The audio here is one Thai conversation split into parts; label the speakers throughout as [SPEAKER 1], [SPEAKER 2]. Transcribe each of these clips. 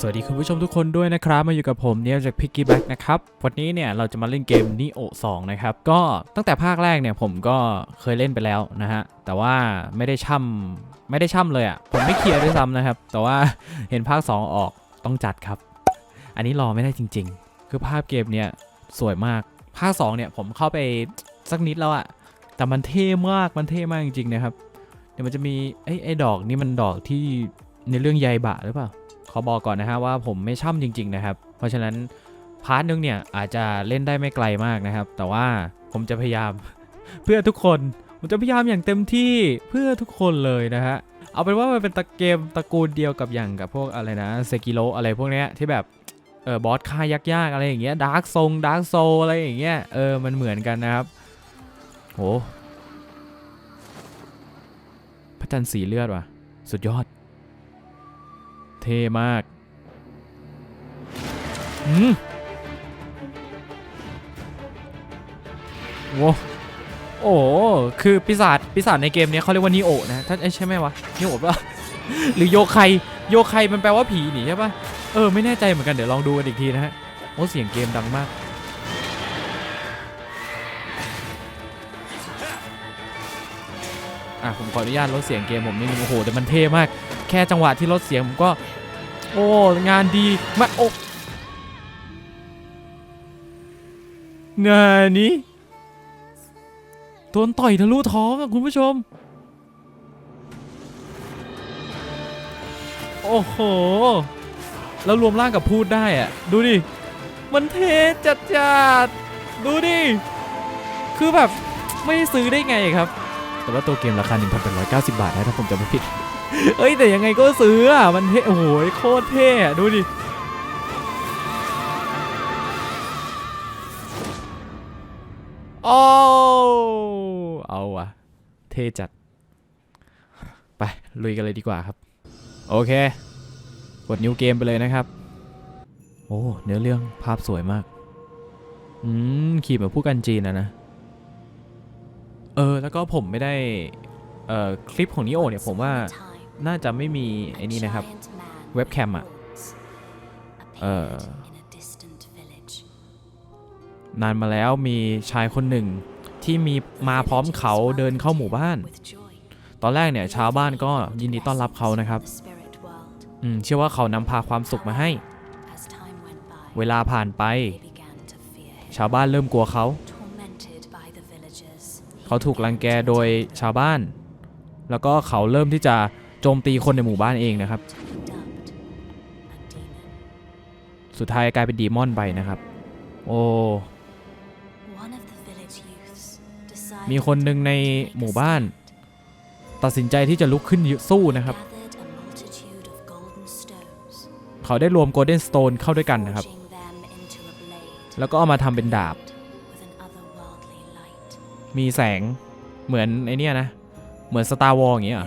[SPEAKER 1] สวัสดีคุณผู้ชมทุกคนด้วยนะครับ มาอยู่กับผมเนี่ยจาก Picky Back นะครับ วันนี้เนี่ยเราจะมาเล่นเกม Neo 2นะครับ ก็ตั้งแต่ภาคแรกเนี่ยผมก็เคยเล่นไปแล้วนะฮะ แต่ว่าไม่ได้ช่ำไม่ได้ช่ำเลยอะ่ะ ผมไม่เคลียร์ด้วยซ้ำนะครับ แต่ว่าเห็นภาค 2 ออกต้องจัดครับ อันนี้รอไม่ได้จริง ๆ คือภาพเกมเนี่ยสวยมาก ภาค 2 เนี่ยผมเข้าไปสักนิดแล้วอะแต่มันเท่มาก มันเท่มากจริงๆนะครับ เดี๋ยวมันจะมีไอ้ไอ้ดอกนี่มันดอกที่ในเรื่องใยบะหรือเปล่า อบอกก่อนนะฮะว่าผมไม่ช่ำจริง ๆ นะครับ เพราะฉะนั้นพาร์ทนึงเนี่ยอาจจะเล่นได้ไม่ไกลมากนะครับ แต่ว่าผมจะพยายามเพื่อทุกคนผมจะพยายามอย่างเต็มที่เพื่อทุกคนเลยนะฮะเอาเป็นว่ามันเป็นตะเกมตระกูลเดียวกับอย่างกับพวกอะไรนะเซกิโ o อะไรพวกเนี้ยที่แบบเออบอสค่ายยากๆอะไรอย่างเงี้ยดาร์กทรงดาร์กโซอะไรอย่างเงี้ยเออมันเหมือนกันนะครับโหพระจันทร์สีเลือดว่ะ สุดยอด เท่มากอืมโว้โอ้คือปีศาจปีศาจในเกมเนี้ยเขาเรียกว่านิโอนะท่านเอ้ยใช่ไหมวะนิโอปะหรือโยไคโยไคมันแปลว่าผีหนีใช่ปะเออไม่แน่ใจเหมือนกันเดี๋ยวลองดูกันอีกทีนะฮะโอ้เสียงเกมดังมากอะผมขออนุญาตลดเสียงเกมผมนิดนึงโอ้โหแต่มันเท่มาก แค่จังหวะที่ลดเสียงผมก็ โอ้ งานดีมาโอ้งานี้โดนต่อยทะลุท้องอะคุณผู้ชม โอ้โห แล้วรวมร่างกับพูดได้อะดูดิ มันเท่จัดจัดดูดิ คือแบบไม่ซื้อได้ไงครับ แต่ว่าตัวเกมราคา 1,890 บาทนะถ้าผมจะไม่ผิด เอ้ยแต่ยังไงก็ซื้ออะมันเท่โอ้โหโคตรเท่ดูดิโอ้เอาว่ะเท่จัด ไป ลุยกันเลยดีกว่าครับ โอเค กดนิวเกมไปเลยนะครับ โอ้เนื้อเรื่องภาพสวยมาก อืม ขี่เหมือนผู้กันจีนนะนะ เออ แล้วก็ผมไม่ได้ เอ่อ คลิปของนิโอเนี่ยผมว่า น่าจะไม่มีไอ้นี่นะครับ เว็บแคมอะเอ่อนานมาแล้วมีชายคนหนึ่งที่มีมาพร้อมเขาเดินเข้าหมู่บ้าน ตอนแรกเนี่ยชาวบ้านก็ยินดีต้อนรับเขานะครับอืมเชื่อว่าเขานำพาความสุขมาให้ เวลาผ่านไป ชาวบ้านเริ่มกลัวเขา เขาถูกรังแกโดยชาวบ้าน แล้วก็เขาเริ่มที่จะ จมตีคนในหมู่บ้านเองนะครับ สุดท้ายกลายเป็นดีมอนไปนะครับ โอ้มีคนหนึ่งในหมู่บ้าน ตัดสินใจที่จะลุกขึ้นสู้นะครับ เขาได้รวมโกลเด้นสโตนเข้าด้วยกันนะครับ แล้วก็เอามาทำเป็นดาบ มีแสงเหมือนไอเนี้ยนะ เหมือนสตาร์วอลอย่างเงี้ย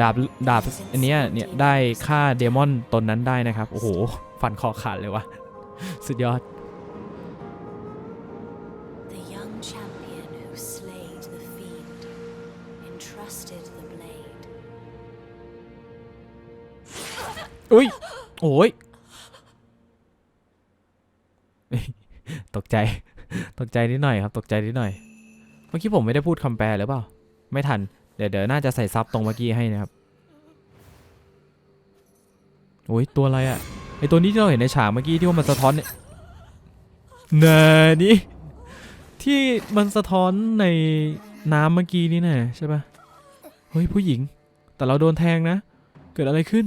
[SPEAKER 1] ดาบดาบอันเนี้ยเนี่ยได้ฆ่าเดมอนตนนั้นได้นะครับ โอ้โห ฟันคอขาดเลยวะสุดยอด
[SPEAKER 2] The young champion who slayed the fiend entrusted the blade.
[SPEAKER 1] อุ้ย โอ้ย ตกใจ ตกใจนิดหน่อยครับ ตกใจนิดหน่อย เมื่อกี้ผมไม่ได้พูดคำแปลหรือเปล่า ไม่ทัน เดี๋ยวเดี๋ยวน่าจะใส่ซับตรงเมื่อกี้ให้นะครับโอ้ยตัวอะไรอะ่ะไอตัวนี้ที่เราเห็นในฉากเมื่อกี้ที่ว่ามันสะท้อนเนี่ยนานี่ที่มันสะท้อนในน้ำเมื่อกี้นี่นะใช่ปะเฮ้ยผู้หญิง แต่เราโดนแทงนะ เกิดอะไรขึ้น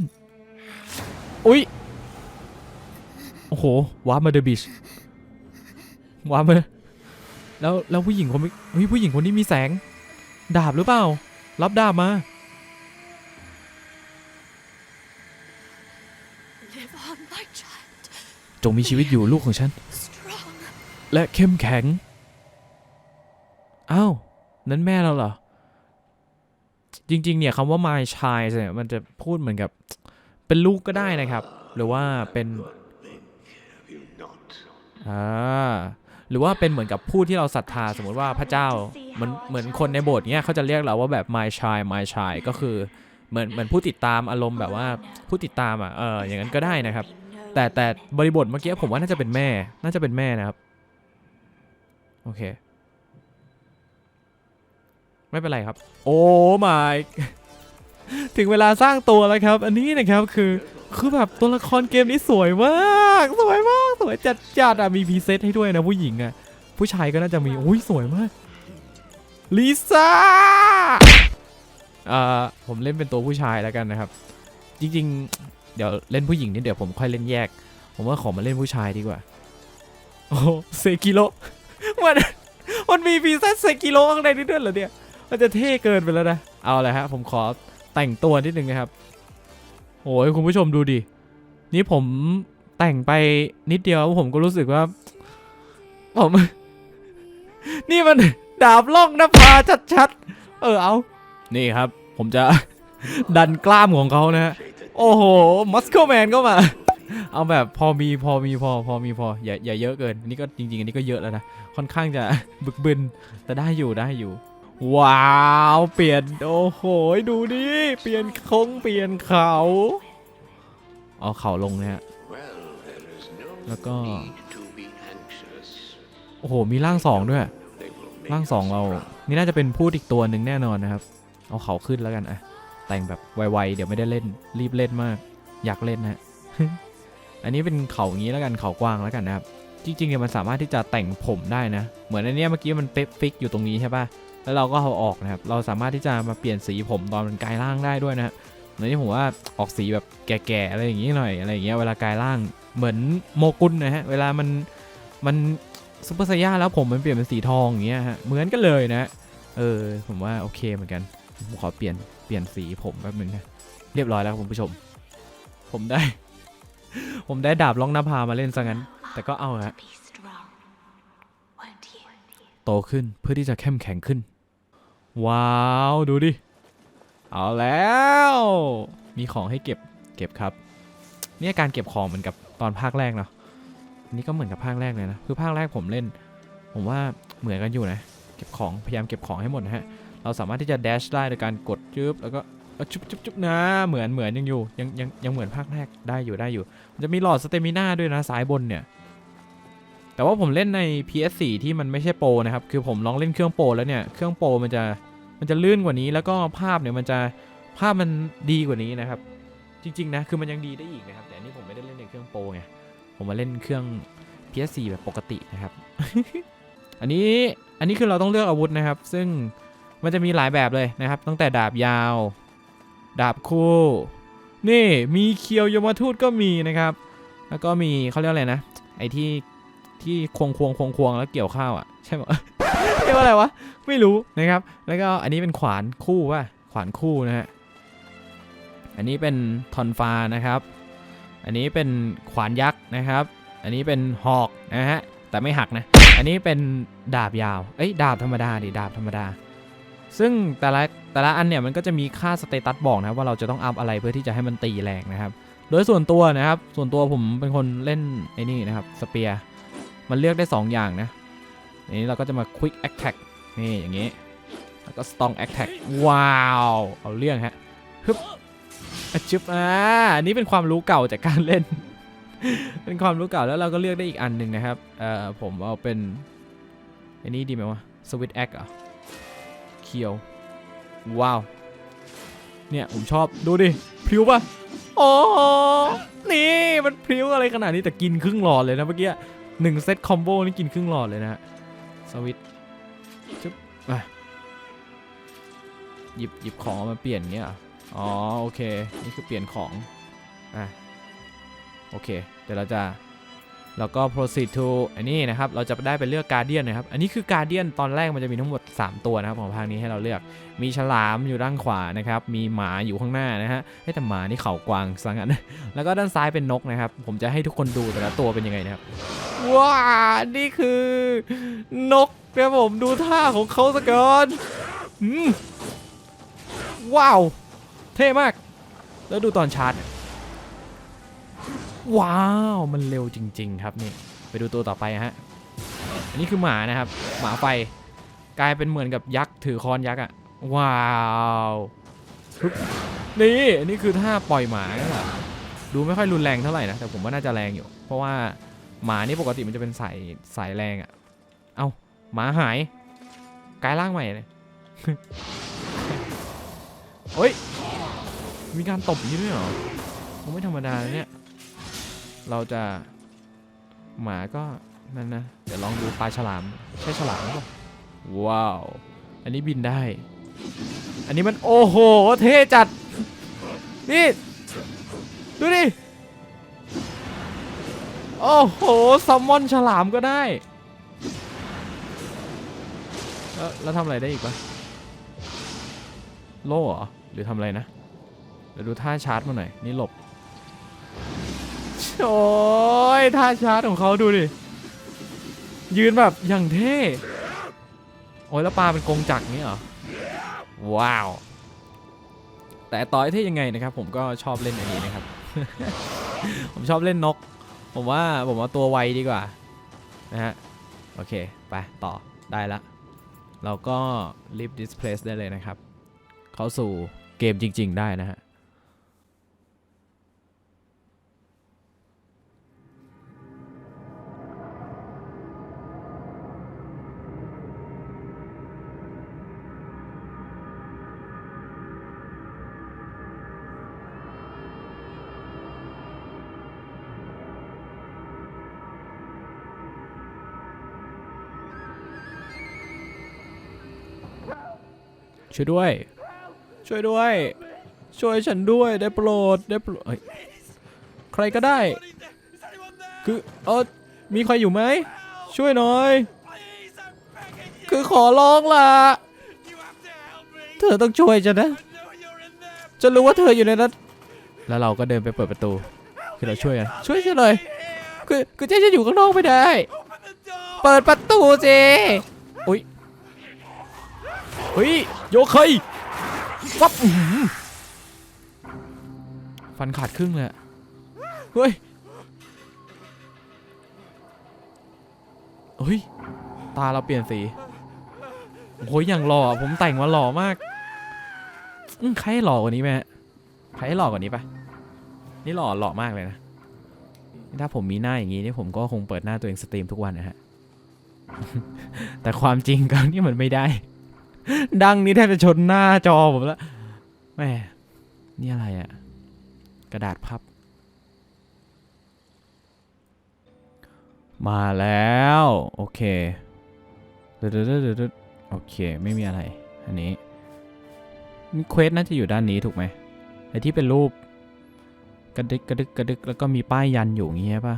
[SPEAKER 1] อุ้ยโอ้โหวาร์มาเดอะบิชวาร์ปมาแล้วแล้วผู้หญิงคนนี้เฮ้ยผู้หญิงคนนี้มีแสง ดาบหรือเปล่า รับดาบมา
[SPEAKER 2] Live on, my child.
[SPEAKER 1] จงมีชีวิตอยู่ลูกของฉัน
[SPEAKER 2] Strong.
[SPEAKER 1] และเข้มแข็ง อ้าว นั้นแม่เราเหรอ จริง ๆ เนี่ยคำว่า my child เนี่ยมันจะพูดเหมือนกับ เป็นลูกก็ได้นะครับ หรือว่าเป็นอ่า หรือว่าเป็นเหมือนกับผู้ที่เราศรัทธาสมมติว่าพระเจ้าเหมือนเหมือนคนในโบสถ์เนี้ยเขาจะเรียกเราว่าแบบ my child my child ก็คือเหมือนเหมือนผู้ติดตามอารมณ์แบบว่าผู้ติดตามอะเอออย่างนั้นก็ได้นะครับ แต่แต่บริบทเมื่อกี้ผมว่าน่าจะเป็นแม่ น่าจะเป็นแม่นะครับโอเค ไม่เป็นไรครับ โอ้ my ถึงเวลาสร้างตัวแล้วครับ อันนี้นะครับคือ คือแบบตัวละครเกมนี้สวยมาก สวยมาก สวยจัดจัดอะ มีพรีเซตให้ด้วยนะผู้หญิงอะ ผู้ชายก็น่าจะมีอุ้ยสวยมากลิซ่าเอ่อผมเล่นเป็นตัวผู้ชายแล้วกันนะครับ จริงๆ เดี๋ยวเล่นผู้หญิงนี่เดี๋ยวผมค่อยเล่นแยก ผมว่าขอมาเล่นผู้ชายดีกว่า โอ้เซกิโลมันมันมีพรีเซตเซกิโลข้างในนี้ด้วยเหรอเนี่ย มันจะเท่เกินไปแล้วนะ เอาเลยฮะ ผมขอแต่งตัวนิดนึงนะครับ โอ้ยคุณผู้ชมดูดิ นี่ผมแต่งไปนิดเดียวผมก็รู้สึกว่า ผม นี่มันดาบล่องนภาชัดๆ เออเอา นี่ครับ ผมจะ ดันกล้ามของเขานะฮะ โอ้โห มัสโคลแมนก็มา เอาแบบพอมีพอมีพอพอมีพอ อย่าอย่าเยอะเกิน อันนี้ก็จริง ๆ อันนี้ก็เยอะแล้วนะ ค่อนข้างจะบึกบึน แต่ได้อยู่ได้อยู่ ว้าวเปลี่ยนโอ้โหดูดิเปลี่ยนคงเปลี่ยนเขาเอาเขาลงนะฮะแล้วก็โอ้โหมีร่างสองด้วยร่างสองเรา นี่น่าจะเป็นพูดอีกตัวหนึ่งแน่นอนนะครับ เอาเขาขึ้นแล้วกันอะแต่งแบบไวๆเดี๋ยวไม่ได้เล่นรีบเล่นมาก อยากเล่นนะอันนี้เป็นเขาอย่างนี้แล้วกันเขากว้างแล้วกันนะครับ จริงๆเนี่ยมันสามารถที่จะแต่งผมได้นะ เหมือนอันเนี้ยเมื่อกี้มันเป๊ะฟิกอยู่ตรงนี้ใช่ปะ แล้วเราก็เอาออกนะครับ เราสามารถที่จะมาเปลี่ยนสีผมตอนมันกลายร่างได้ด้วยนะฮะในนี้ผมว่าออกสีแบบแก่ๆอะไรอย่างงี้หน่อยอะไรอย่างเงี้ยเวลากลายร่างเหมือนโมกุลนะฮะเวลามันมันซุปเปอร์ไซย่าแล้วผมมันเปลี่ยนเป็นสีทองอย่างเงี้ยฮะเหมือนกันเลยนะเออผมว่าโอเคเหมือนกันผมขอเปลี่ยนเปลี่ยนสีผมแป๊บนึงนะเรียบร้อยแล้วครับคุณผู้ชม ผมได้ ผมได้ดาบล่องหน้าพามาเล่นซะงั้น แต่ก็เอาฮะ
[SPEAKER 2] Be strong, won't you?
[SPEAKER 1] โตขึ้นเพื่อที่จะเข้มแข็งขึ้น ว้าว ดูดิ เอาแล้ว มีของให้เก็บเก็บครับ เนี่ยการเก็บของเหมือนกับตอนภาคแรกเนาะนี่ก็เหมือนกับภาคแรกเลยนะ คือภาคแรกผมเล่น ผมว่าเหมือนกันอยู่นะ เก็บของพยายามเก็บของให้หมดนะฮะ เราสามารถที่จะแดชได้โดยการกดจึ๊บแล้วก็จุ๊บจุ๊บจุ๊บนะ เหมือนเหมือนยังอยู่ยังยังยังเหมือนภาคแรกได้อยู่ได้อยู่ มันจะมีหลอดสเตมิน่าด้วยนะซ้ายบนเนี่ย แต่ว่าผมเล่นใน PS4 ที่มันไม่ใช่โปรนะครับ คือผมลองเล่นเครื่องโปรแล้วเนี่ย เครื่องโปรมันจะมันจะลื่นกว่านี้ แล้วก็ภาพเนี่ยมันจะภาพมันดีกว่านี้นะครับ จริงๆนะ คือมันยังดีได้อีกนะครับ แต่อันนี้ผมไม่ได้เล่นในเครื่องโปรไง ผมมาเล่นเครื่อง PS4 แบบปกตินะครับ อันนี้อันนี้คือเราต้องเลือกอาวุธนะครับ ซึ่งมันจะมีหลายแบบเลยนะครับ ตั้งแต่ดาบยาว ดาบคู่ นี่มีเคียวยมทูตก็มีนะครับ แล้วก็มีเขาเรียกอะไรนะ ไอที่ ที่ควงควงควงควงแล้วเกี่ยวข้าวอะใช่ไหมเรียกว่าอะไรวะไม่รู้นะครับ แล้วก็อันนี้เป็นขวานคู่ป่ะขวานคู่นะฮะอันนี้เป็นทอนฟ้านะครับ อันนี้เป็นขวานยักษ์นะครับ อันนี้เป็นหอกนะฮะแต่ไม่หักนะ อันนี้เป็นดาบยาวเอ้ยดาบธรรมดาดิดาบธรรมดา ซึ่งแต่ละแต่ละอันเนี่ยมันก็จะมีค่าสเตตัสบอกนะว่าเราจะต้องอัพอะไรเพื่อที่จะให้มันตีแรงนะครับ โดยส่วนตัวนะครับ ส่วนตัวผมเป็นคนเล่นไอ้นี่นะครับสเปียร์ มันเลือกได้ 2 อย่างนะนนี้เราก็จะมา quick attack นี่อย่างงี้ แล้วก็ strong attack ว้าว เอาเรื่องฮะฮึบอะจึบอ่าอันนี้เป็นความรู้เก่าจากการเล่น เป็นความรู้เก่าแล้วเราก็เลือกได้อีกอันหนึ่งนะครับ เอ่อผมเอาเป็นอันนี้ดีไหมวะ switch act อะเคียว ว้าว เนี่ย ผมชอบดูดิพริ้วป่ะโอ้นี่ มันพริ้วอะไรขนาดนี้แต่กินครึ่งหลอดเลยนะเมื่อกี้ หนึ่งเซตคอมโบนี่กินครึ่งหลอดเลยนะฮะสวิตช์จุ๊บอะหยิบหยิบของมาเปลี่ยนเงี้ยอ๋อโอเค นี่คือเปลี่ยนของอะโอเค เดี๋ยวเราจะ แล้วก็ proceed to อันนี้นะครับ เราจะได้ไปเลือก Guardian นะครับ อันนี้คือ Guardian ตอนแรกมันจะมีทั้งหมด 3 ตัวนะครับของภาคนี้ให้เราเลือก มีฉลามอยู่ด้านขวานะครับ มีหมาอยู่ข้างหน้านะฮะแต่หมานี่เข่ากวางสังกันแล้วก็ด้านซ้ายเป็นนกนะครับ ผมจะให้ทุกคนดูแต่ละตัวเป็นยังไงนะครับ ว้า นี่คือนกครับผมดูท่าของเขาสะก่อนอืมว้าว เท่มาก แล้วดูตอนชาร์จ ว้าว มันเร็วจริง ๆ ครับนี่ไปดูตัวต่อไปฮะอันนี้คือหมานะครับ หมาไฟกลายเป็นเหมือนกับยักษ์ถือคอนยักษ์อะว้าวนี่อันนี้คือท่าปล่อยหมานั่แหละดูไม่ค่อยรุนแรงเท่าไหร่นะแต่ผมว่าน่าจะแรงอยู่ เพราะว่าหมานี่ปกติมันจะเป็นสายสายแรงอะ่ะเอาหมาหายกลายร่างใหม่เลยเฮ้ยมีการตบอย่างนี้ด้วยเหรอผมไม่ธรรมดาเนี่ย เราจะหมาก็นั่นนะ เดี๋ยวลองดูปลาฉลาม ใช่ฉลามหรือเปล่าว้าว อันนี้บินได้ อันนี้มันโอ้โห เท่จัด นี่ ดูดิ โอ้โหซัมมอนฉลามก็ได้แล้วแล้วทำอะไรได้อีกปะโล่เหรอ หรือทำอะไรนะ เดี๋ยวดูท่าชาร์จมาหน่อย นี่หลบ โอ้ยท่าชาร์จของเขาดูดิ ยืนแบบอย่างเท่ โอ้ยแล้วปลาเป็นกงจักรนี้เหรอ ว้าว แต่ต่อยเท่ยังไงนะครับ ผมก็ชอบเล่นอันนี้นะครับ ผมชอบเล่นนก ผมว่าผมว่าตัวไวดีกว่า นะฮะ โอเค ไป ต่อได้ละ เราก็ leave this place ได้เลยนะครับ เข้าสู่เกมจริง ๆ ได้นะฮะ ช่วยด้วย ช่วยด้วย ช่วยฉันด้วยได้โปรดได้โปรดใครก็ได้ คือเออมีใครอยู่ไหม ช่วยหน่อย คือขอร้องล่ะ เธอต้องช่วยฉันนะฉันรู้ว่าเธออยู่ในนั้น แล้วเราก็เดินไปเปิดประตู คือเราช่วยกัน ช่วยฉันเลยคือคือเจ๊จะอยู่ข้างนอกไม่ได้ เปิดประตูสิ ฮ้ยโยเคยวับฟันขาดครึ่งเลยเฮ้ยเฮ้ย ตาเราเปลี่ยนสีโอ้ยอย่างหล่อผมแต่งมาหล่อมากใครให้หล่อกว่านี้ไหมใครให้หล่อกว่านี้ปะนี่หล่อหล่อมากเลยนะถ้าผมมีหน้าอย่างนี้นี่ผมก็คงเปิดหน้าตัวเองสตรีมทุกวันนะฮะ แต่ความจริงก็นี่มันไม่ได้ ดังนี้แทบจะชนหน้าจอผมแล้วแหม่นี่อะไรอะกระดาษพับ มาแล้ว โอเคเดดๆๆๆๆโอเค ไม่มีอะไร อันนี้นี่เควสน่าจะอยู่ด้านนี้ถูกไหมไอที่เป็นรูปกระดึกกระดึกกระดึกแล้วก็มีป้ายยันอยู่อย่างงี้ใช่ปะ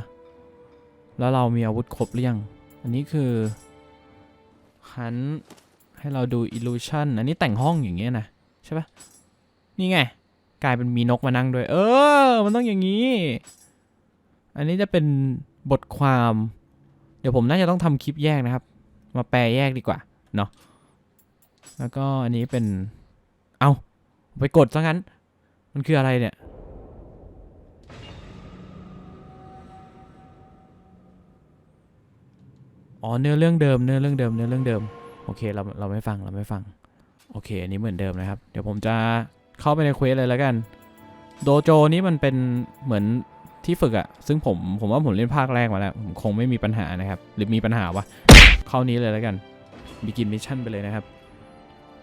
[SPEAKER 1] แล้วเรามีอาวุธครบหรือยัง อันนี้คือหัน ให้เราดู illusion อันนี้แต่งห้องอย่างเงี้ยนะใช่ปะนี่ไง กลายเป็นมีนกมานั่งด้วย เออ มันต้องอย่างนี้ อันนี้จะเป็นบทความ เดี๋ยวผมน่าจะต้องทำคลิปแยกนะครับ มาแปลแยกดีกว่า เนาะแล้วก็อันนี้เป็น เอาไปกดซะงั้น มันคืออะไรเนี่ย อ๋อเนื้อเรื่องเดิม เนื้อเรื่องเดิม เนื้อเรื่องเดิม โอเคเราเราไม่ฟังเราไม่ฟัง โอเค อันนี้เหมือนเดิมนะครับ เดี๋ยวผมจะเข้าไปในเควสเลยแล้วกัน โดโจนี้มันเป็นเหมือนที่ฝึกอะซึ่งผมผมว่าผมเล่นภาคแรกมาแล้ว ผมคงไม่มีปัญหานะครับ หรือมีปัญหาวะเข้านี้เลยแล้วกันบิกินมิชชั่นไปเลยนะครับ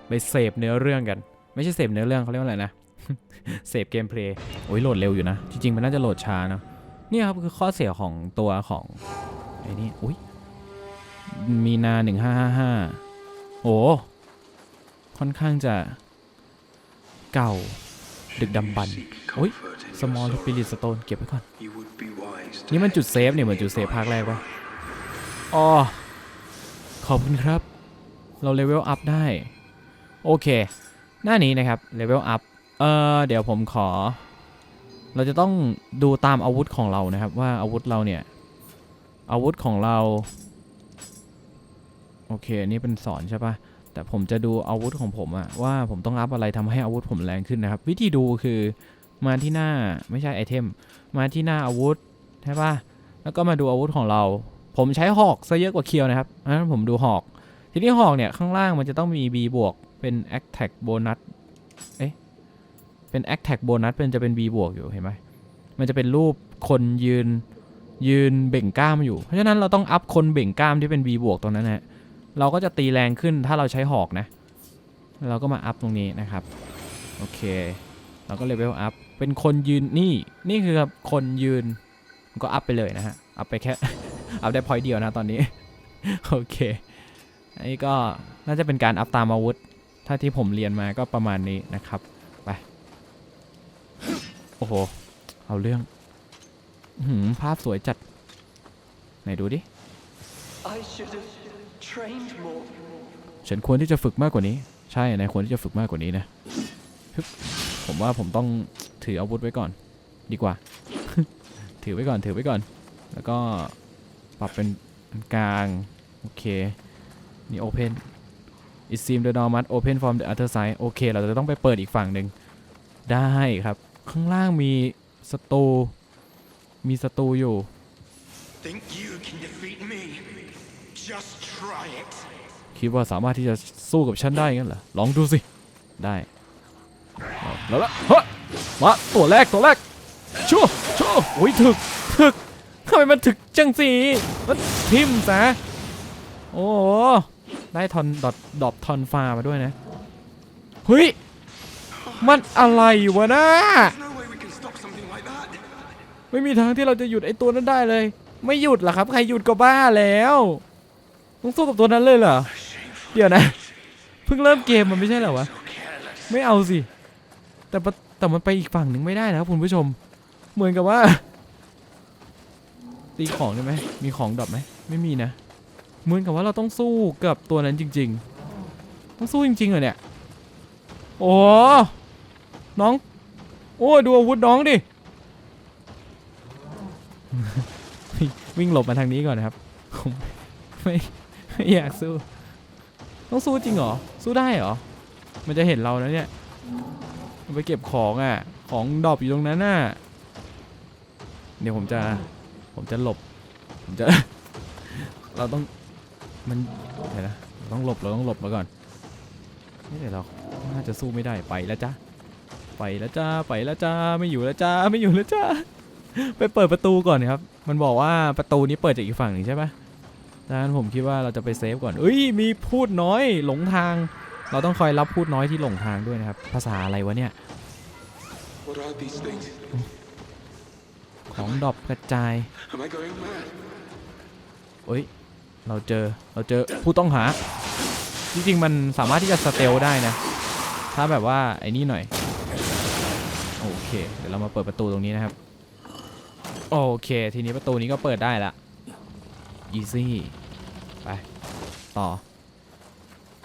[SPEAKER 1] ไปเสพเนื้อเรื่องกัน ไม่ใช่เสพเนื้อเรื่องเขาเรียกว่าอะไรนะเสพเกมเพลย์โอ้ยโหลดเร็วอยู่นะ จริงๆ มันน่าจะโหลดช้านะเนี่ยครับคือข้อเสียของตัวของไอ้นี่อุ้ยมีนาหนึ่งห้าห้าห้า โอ้ค่อนข้างจะเก่า ดึกดำบรรพ์โอ้ย small spirit stone เก็บไว้ก่อน นี่มันจุดเซฟเนี่ยเหมือนจุดเซฟภาคแรกปะอ๋อ ขอบคุณครับ เราเลเวลอัพได้ โอเค หน้านี้นะครับ เลเวลอัพ เอ่อเดี๋ยวผมขอ เราจะต้องดูตามอาวุธของเรานะครับ ว่าอาวุธเราเนี่ย อาวุธของเรา โอเคอันนี้เป็นสอนใช่ปะแต่ผมจะดูอาวุธของผมอะว่าผมต้องอัพอะไรทำให้อาวุธผมแรงขึ้นนะครับ วิธีดูคือมาที่หน้าไม่ใช่ไอเทม มาที่หน้าอาวุธใช่ปะแล้วก็มาดูอาวุธของเรา ผมใช้หอกซะเยอะกว่าเคียวนะครับอันนั้นผมดูหอก ทีนี้หอกเนี่ยข้างล่างมันจะต้องมี B บวกเป็น attack bonus เอ๊ะเป็น attack bonus เป็นจะเป็น V บวกอยู่เห็นไหมมันจะเป็นรูปคนยืนยืนเบ่งกล้ามอยู่ เพราะฉะนั้นเราต้องอัพคนเบ่งกล้ามที่เป็น V บวกตรงนั้นนะฮะ เราก็จะตีแรงขึ้นถ้าเราใช้หอกนะ เราก็มาอัพตรงนี้นะครับ โอเค เราก็เลเวลอัพ เป็นคนยืนนี่ นี่คือคนยืน ก็อัพไปเลยนะฮะ อัพไปแค่ อัพได้พอยต์เดียวนะตอนนี้ โอเค อันนี้ก็น่าจะเป็นการอัพตามอาวุธ ถ้าที่ผมเรียนมาก็ประมาณนี้นะครับ ไป โอ้โห เอาเรื่องหืมภาพสวยจัด ไหนดูดิ ฉันควรที่จะฝึกมากกว่านี้ ใช่นายควรที่จะฝึกมากกว่านี้นะฮึบผมว่าผมต้องถืออาวุธไว้ก่อน ดีกว่า ถือไว้ก่อน ถือไว้ก่อน แล้วก็ปรับเป็นเป็นกลาง โอเค นี่ open it seems the door must open from the other side โอเค เราจะต้องไปเปิดอีกฝั่งหนึ่ง ได้ครับ ข้างล่างมีสตู มีสตูอยู่ คิดว่าสามารถที่จะสู้กับฉันได้งั้นเหรอ ลองดูสิ ได้เอาแล้วละเฮ้ยมาตัวแรกตัวแรกชั่วชั่วอุ้ยถึกถึกทำไมมันถึกจังสิมันทิมซะโอ้โหได้ทอนดอทดอบทอนฟ้ามาด้วยนะ เฮ้ย มันอะไรวะนะ
[SPEAKER 3] There's no way we can stop something like that.
[SPEAKER 1] ไม่มีทางที่เราจะหยุดไอ้ตัวนั้นได้เลย ไม่หยุดหรอครับ ใครหยุดก็บ้าแล้ว ต้องสู้กับตัวนั้นเลยเหรอ เดี๋ยวนะ เพิ่งเริ่มเกมมันไม่ใช่เหรอวะ ไม่เอาสิ แต่แต่มันไปอีกฝั่งหนึ่งไม่ได้นะครับคุณผู้ชม เหมือนกับว่า ตีของได้ไหม มีของดรอปไหม ไม่มีนะ เหมือนกับว่าเราต้องสู้กับตัวนั้นจริง ๆ ต้องสู้จริงๆเหรอเนี่ย โอ้น้อง โอ้ดูอาวุธน้องดิ วิ่งหลบมาทางนี้ก่อนนะครับผมไม่ อยากสู้ ต้องสู้จริงเหรอ สู้ได้เหรอ มันจะเห็นเรานะเนี่ย ไปเก็บของอะ ของดรอปอยู่ตรงนั้นน่ะ เดี๋ยวผมจะ ผมจะหลบ ผมจะ เราต้อง มันเดี๋ยวนะต้องหลบ เราต้องหลบมาก่อนนี่เดี๋ยวเรา น่าจะสู้ไม่ได้ ไปแล้วจ้าไปแล้วจ้า ไปแล้วจ้า ไม่อยู่แล้วจ้า ไม่อยู่แล้วจ้า ไปเปิดประตูก่อนครับ มันบอกว่าประตูนี้เปิดจากอีกฝั่งหนึ่งใช่ปะ ดังนั้นผมคิดว่าเราจะไปเซฟก่อนเอ้ยมีพูดน้อยหลงทาง เราต้องคอยรับพูดน้อยที่หลงทางด้วยนะครับ ภาษาอะไรวะเนี่ย
[SPEAKER 3] What are these things?
[SPEAKER 1] ของดรอปกระจาย
[SPEAKER 3] Am I going mad?
[SPEAKER 1] เอ้ยเราเจอเราเจอผู้ต้องหา จริงๆมันสามารถที่จะสเตลได้นะ ถ้าแบบว่าไอ้นี่หน่อย โอเค เดี๋ยวเรามาเปิดประตูตรงนี้นะครับ โอเค ทีนี้ประตูนี้ก็เปิดได้ละ easy ไป ต่อ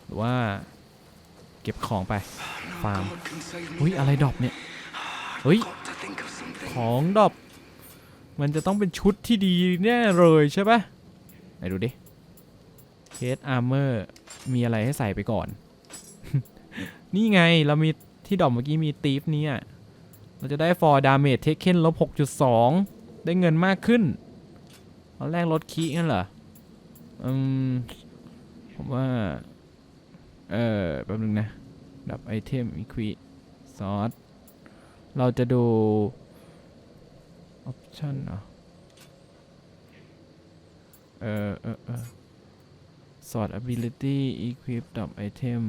[SPEAKER 1] หรือว่าเก็บของไปฟาร์มอุ้ยอะไรดรอปเนี่ยเฮ้ยของดรอปมันจะต้องเป็นชุดที่ดีแน่เลยใช่ปะไหนดูดิเคสอาร์เมอร์มีอะไรให้ใส่ไปก่อน นี่ไงเรามีที่ดรอปเมื่อกี้มีตีฟนี้อะเราจะได้ for damage taken ลบ6.2 ได้เงินมากขึ้น เอาแรกลดคีงั้นเหรอ อืม ผมว่า เออแป๊บนึงนะ ดับไอเทมอีควีซอสเราจะดู option เหรอ เออเออเออ sort ability equip ดรอป item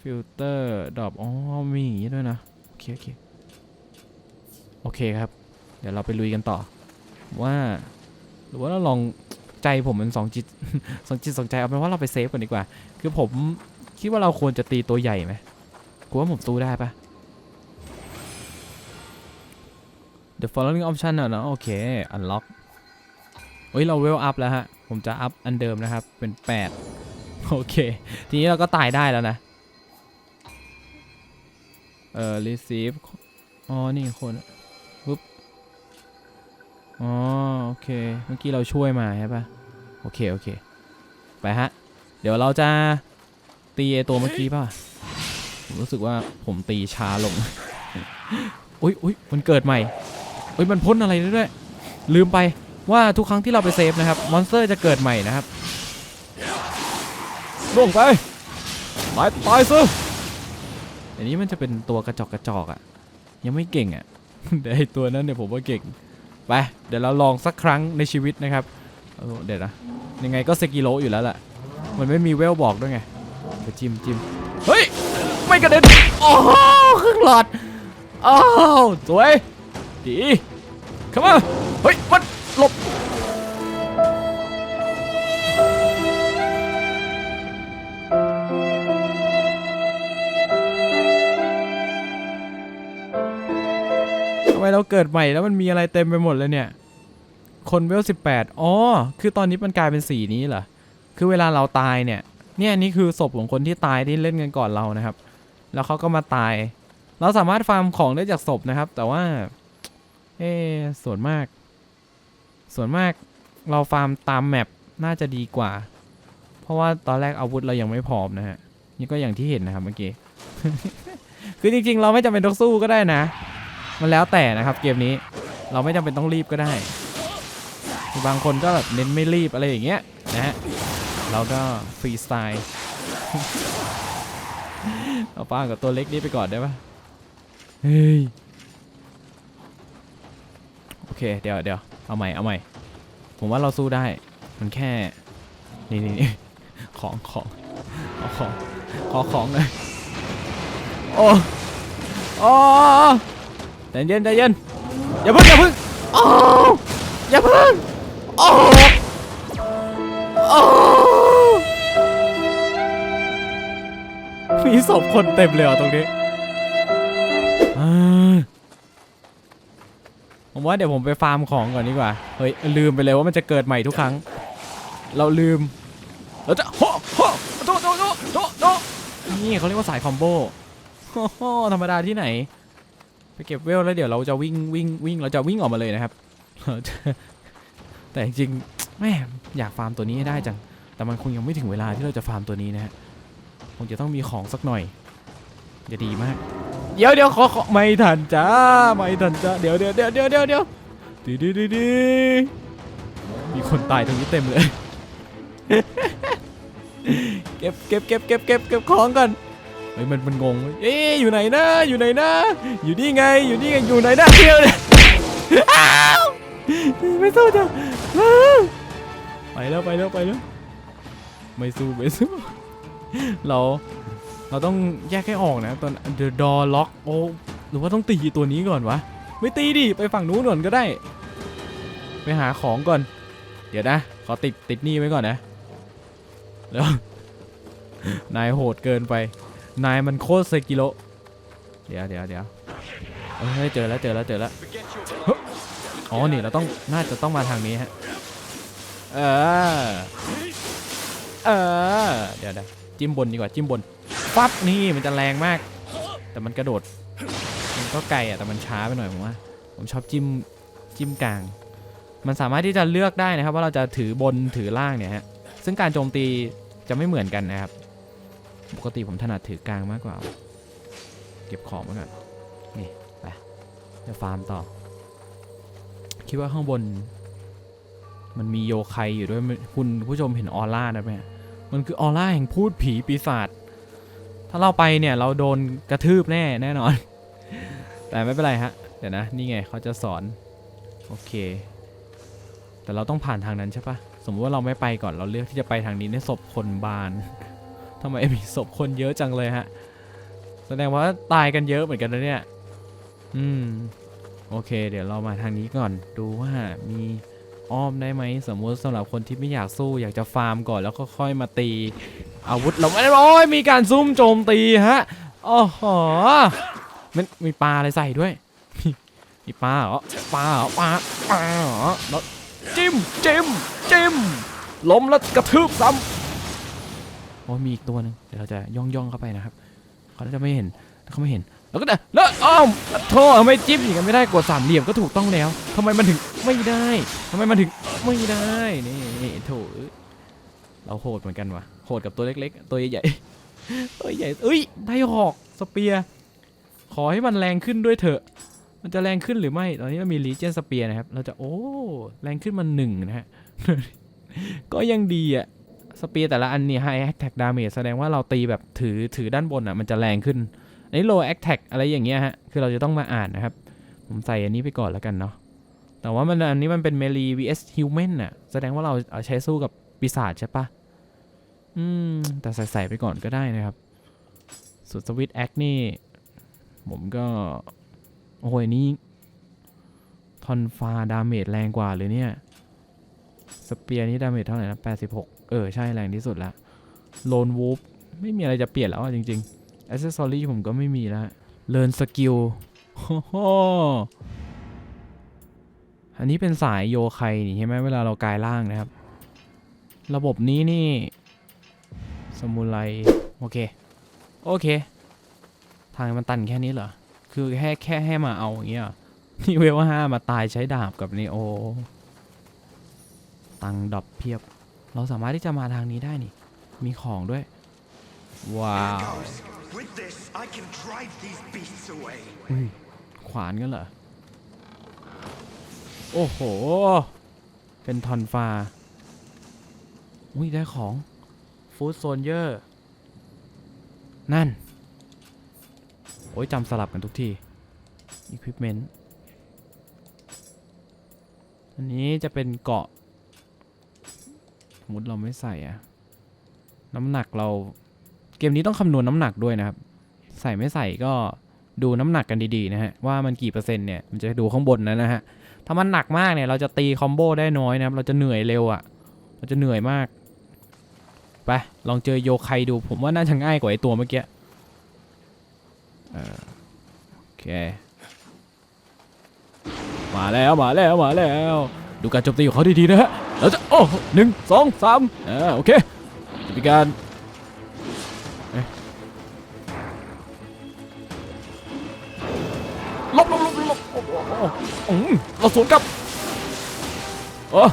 [SPEAKER 1] filter ดอปอ๋อ มีอย่างนี้ด้วยนะ โอเค โอเค โอเคครับ เดี๋ยวเราไปลุยกันต่อ ว่า หรือว่าเราลอง ใจผมมันสองจิตสองจิตสองใจเอาเป็นว่าเราไปเซฟกันดีกว่า คือผมคิดว่าเราควรจะตีตัวใหญ่ไหมกูว่าผมสู้ได้ปะ The following option อะเนอะโอเค unlock เฮ้ย เราเวลอัพแล้วฮะ ผมจะอัพอันเดิมนะครับ เป็น 8 โอเค ทีนี้เราก็ตายได้แล้วนะ เอ่อ receive อ๋อ นี่คน อ๋อโอเค เมื่อกี้เราช่วยมาใช่ปะโอเคโอเค ไปฮะ เดี๋ยวเราจะตีไอตัวเมื่อกี้ป่ะผมรู้สึกว่าผมตีช้าลง อุ้ยอุ้ยมันเกิดใหม่อุ้ยมันพ่นอะไรด้วย ลืมไปว่าทุกครั้งที่เราไปเซฟนะครับ มอนสเตอร์จะเกิดใหม่นะครับล่วงไปตายตายซะออันนี้มันจะเป็นตัวกระจอกกระจอกอะยังไม่เก่งอะเดี๋ยวไอตัวนั้นเนี่ยผมว่าเก่ง ไป เดี๋ยวเราลองสักครั้งในชีวิตนะครับเด็ดี๋ยวนะยังไงก็เซกิโลอยู่แล้วแหละมันไม่มีเวลบอกด้วยไงไปจิ้มจิ้มเฮ้ย ไม่กระเด็นโอ้โหครึ่งหลอดอ้าวสวยดีเข้ามา เราเกิดใหม่แล้วมันมีอะไรเต็มไปหมดเลยเนี่ย คนเวลสิบแปดอ๋อ คือตอนนี้มันกลายเป็นสีนี้เหรอ คือเวลาเราตายเนี่ย เนี่ยนี่คือศพของคนที่ตายที่เล่นกันก่อนเรานะครับ แล้วเขาก็มาตาย เราสามารถฟาร์มของได้จากศพนะครับ แต่ว่า เอ๊ส่วนมาก ส่วนมากเราฟาร์มตามแมปน่าจะดีกว่า เพราะว่าตอนแรกอาวุธเรายังไม่พร้อมนะฮะ นี่ก็อย่างที่เห็นนะครับเมื่อกี้ คือจริงๆ เราไม่จำเป็นต้องสู้ก็ได้นะ มันแล้วแต่นะครับเกมนี้เราไม่จำเป็นต้องรีบก็ได้บางคนก็แบบเน้นไม่รีบอะไรอย่างเงี้ยนะฮะเราก็ฟรีสไตล์เอาป้ากับตัวเล็กนี้ไปก่อนได้ปะเฮ้ยโอเคเดี๋ยวเดี๋ยวเอาใหม่เอาใหม่ผมว่าเราสู้ได้มันแค่นี่นี่นี่ของของเอาของขอของเลยโอ้โอ้ ใจเย็นใจเย็นอย่าเพิ่งอย่าเพิ่งโอ้อย่าเพิ่งโอ้โอ้มีศพคนเต็มเลยอะตรงนี้อ่าผมว่าเดี๋ยวผมไปฟาร์มของก่อนดีกว่า เฮ้ยลืมไปเลยว่ามันจะเกิดใหม่ทุกครั้ง เราลืม เราจะโฮโฮโดโดโดโดโดนี่เขาเรียกว่าสายคอมโบโอ้โหธรรมดาที่ไหนไป เก็บเวลแล้วเดี๋ยวเราจะวิ่งวิ่งวิ่งเราจะวิ่งออกมาเลยนะครับ แต่จริงแม่อยากฟาร์มตัวนี้ให้ได้จัง แต่มันคงยังไม่ถึงเวลาที่เราจะฟาร์มตัวนี้นะฮะคงจะต้องมีของสักหน่อย จะดีมาก เดี๋ยวเดี๋ยวขอขอไม่ทันจ้าไม่ทันจ้าเดี๋ยวเดี๋ยวเดี๋ยวเดี๋ยวเดี๋ยวเดี๋ยวดีดีดีดีมีคนตายตรงนี้เต็มเลย เก็บเก็บเก็บเก็บเก็บเก็บของก่อน เฮ้ยมันมันงงเอ๊อยู่ไหนนะอยู่ไหนนะ อยู่นี่ไงอยู่นี่ไงอยู่ไหนนะเดียวเนี่ยอ้าวไม่สู้จ้ะไปแล้วไปแล้วไปแล้วไม่สู้ไม่สู้เราเราต้องแยกให้ออกนะตอน the door lock โอ้หรือว่าต้องตีตัวนี้ก่อนวะไม่ตีดิไปฝั่งนู้นก่อนก็ได้ ไปหาของก่อน เดี๋ยวนะขอติดติดนี่ไว้ก่อนนะแล้วนายโหดเกินไป นายมันโคตรเซกิโลเดี๋ยวเดี๋ยวเดี๋ยวเฮ้ยเจอแล้วเจอแล้วเจอแล้วอ๋อนี่เราต้องน่าจะต้องมาทางนี้ฮะเออเออเดี๋ยวเดี๋ยวจิ้มบนดีกว่าจิ้มบนปั๊บนี่มันจะแรงมาก แต่มันกระโดดมันก็ไกลอะแต่มันช้าไปหน่อยผมว่าผมชอบจิ้มจิ้มกลาง มันสามารถที่จะเลือกได้นะครับ ว่าเราจะถือบนถือล่างเนี่ยฮะซึ่งการโจมตีจะไม่เหมือนกันนะครับ ปกติผมถนัดถือกลางมากกว่า เก็บของไว้ก่อนนี่ไปจะฟาร์มต่อ คิดว่าข้างบน มันมีโยไคอยู่ด้วยคุณผู้ชมเห็นออร่านะไหมมันคือออร่าแห่งพูดผีปีศาจถ้าเราไปเนี่ยเราโดนกระทืบแน่แน่นอน แต่ไม่เป็นไรฮะ เดี๋ยวนะ นี่ไงเขาจะสอน โอเค แต่เราต้องผ่านทางนั้นใช่ปะสมมติว่าเราไม่ไปก่อนเราเลือกที่จะไปทางนี้ในศพคนบาน ทำไมมีศพคนเยอะจังเลยฮะ แสดงว่าตายกันเยอะเหมือนกันนะเนี่ย อืม โอเค เดี๋ยวเรามาทางนี้ก่อน ดูว่ามีอ้อมได้ไหมสมมุติสำหรับคนที่ไม่อยากสู้อยากจะฟาร์มก่อนแล้วก็ค่อยมาตี อาวุธเราไม่ได้โอ้ยมีการซุ่มโจมตีฮะอ๋อหอมันมีปลาอะไรใส่ด้วย มีปลาเหรอปลาเหรอปลาปลาเหรอแล้วจิ้มจิ้มจิ้มล้มแล้วกระทืบซ้ำ อ้มีอีกตัวหนึ่งเดี๋ยวเราจะย่องย่องเข้าไปนะครับเขาจะไม่เห็นเขาไม่เห็นแล้วก็เดแล้วอ้อมโทษทำไมจิ้มอย่างนั้นไม่ได้กดสามเหลี่ยมก็ถูกต้องแล้วทำไมมันถึงไม่ได้ทำไมมันถึงไม่ได้นี่นี่โถเราโหดเหมือนกันวะโหดกับตัวเล็กๆ ตัวใหญ่ๆตัวใหญ่เอ้ยได้หอกสเปียร์ขอให้มันแรงขึ้นด้วยเถอะ มันจะแรงขึ้นหรือไม่ ตอนนี้เรามีลีเจนสเปียร์นะครับ เราจะโอ้ แรงขึ้นมาหนึ่งนะฮะ ก็ยังดีอะ สเปียแต่ละอันนี่ high attack damage แสดงว่าเราตีแบบถือถือด้านบนอะมันจะแรงขึ้นอันนี้ low attack อะไรอย่างเงี้ยฮะ คือเราจะต้องมาอ่านนะครับ ผมใส่อันนี้ไปก่อนแล้วกันเนาะ แต่ว่ามันอันนี้มันเป็น melee vs human น่ะ แสดงว่าเราเอาใช้สู้กับปีศาจใช่ปะอืม แต่ใส่ใส่ไปก่อนก็ได้นะครับ สุดสวิตแอคนี่ ผมก็ โอ้ยนี่ทอนฟาดาเมจแรงกว่าเลยเนี่ย สเปียร์นี่ดาเมจเท่าไหร่นะ86 เออ ใช่แรงที่สุดละโลนวูฟไม่มีอะไรจะเปลี่ยนแล้วจริงๆอ c เซสซอรี่ผมก็ไม่มีแล้วเลิร์นสกิลอันนี้เป็นสายโยไคนี่ใช่ไหมเวลาเรากลายร่างนะครับ ระบบนี้นี่สมุไรโอเค โอเค ทางมันตันแค่นี้เหรอ คือแค่แค่ให้มาเอาอย่างเงี้ยนี่เวลห้ามาตายใช้ดาบกับนีโอตังดรอปเพียบ เราสามารถที่จะมาทางนี้ได้นี่ มีของด้วย ว้าว
[SPEAKER 3] Goes. With this, I can drive these beasts away.
[SPEAKER 1] อุ้ย ขวานกันเหรอ โอ้โห เป็นทอนฟ้าอุ้ย ได้ของฟู้ดโซนเยอร์นั่น โอ้ยจำสลับกันทุกที Equipment อันนี้จะเป็นเกาะส มมติเราไม่ใส่อะน้ำหนักเรา เกมนี้ต้องคำนวณน้ำหนักด้วยนะครับ ใส่ไม่ใส่ก็ดูน้ำหนักกันดีๆนะฮะ ว่ามันกี่เปอร์เซ็นต์เนี่ย มันจะดูข้างบนนั้นนะฮะ ถ้ามันหนักมากเนี่ย เราจะตีคอมโบได้น้อยนะครับ เราจะเหนื่อยเร็วอะ่ะ เราจะเหนื่อยมาก ไป ลองเจอโยไคดู ผมว่าน่าจะง่ายกว่าไอตัวเมื่อกี้โอเค มาแล้ว มาแล้ว มาแล้ว ดูการโจมตีของเขาดีๆนะฮะเราจะโอ้หนึ่งสองสามอ่าโอเคจะมีการลบลบลบลบโอ้โหเราสวนกลับเออ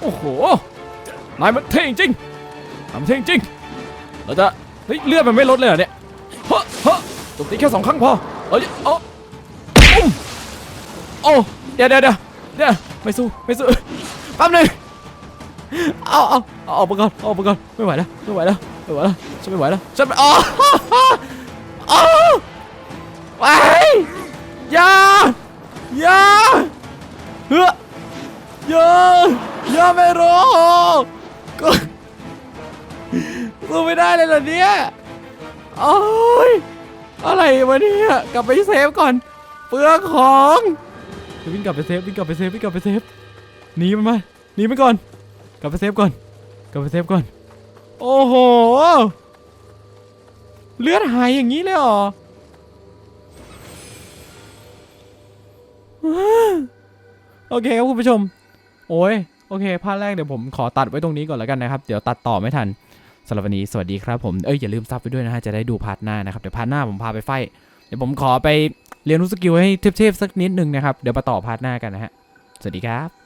[SPEAKER 1] โอ้โหนายมันเท่จริงนายมันเท่จริงเราจะเฮ้ยเลือดมันไม่ลดเลยเหรอเนี่ยเฮ้เฮ้อโจมตีแค่สองครั้งพอเอ้ยเอ้โอ้เดี๋ยวเดี๋ยวเดี๋ยว เดี๋ยไม่สู้ไม่สู้แป๊บหนึงเอาเอาเอาออกมาก่อนออกมาก่อนไม่ไหวแล้วไม่ไหวแล้วไม่ไหวแล้วฉันไม่ไหวแล้วฉันไม่อ๋ออ๋อไปอย่าอย่าเฮ้ออย่าอย่าไม่รู้ก็สู้ไม่ได้เลยเหรอเนี่ยโอ้ยอะไรวะเนี่ยกลับไปเซฟก่อนเปลืองของ เดี๋ยววิ่งกลับไปเซฟวิ่งกลับไปเซฟวิ่งกลับไปเซฟหนีมันมาหนีมันก่อน กลับไปเซฟก่อน กลับไปเซฟก่อน โอ้โหเลือดหายอย่างนี้เลยเหรอโอเคครับคุณผู้ชม โอ้ยโอเคพาร์ทแรกเดี๋ยวผมขอตัดไว้ตรงนี้ก่อนแล้วกันนะครับ เดี๋ยวตัดต่อไม่ทันสำหรับวันนี้สวัสดีครับผม เอ้ยอย่าลืมซับไปด้วยนะฮะ จะได้ดูพาร์ทหน้านะครับ เดี๋ยวพาร์ทหน้าผมพาไปไฟ เดี๋ยวผมขอไปเรียนรู้สกิลให้เทพๆสักนิดนึงนะครับ เดี๋ยวมาต่อพาร์ทหน้ากันนะฮะ สวัสดีครับ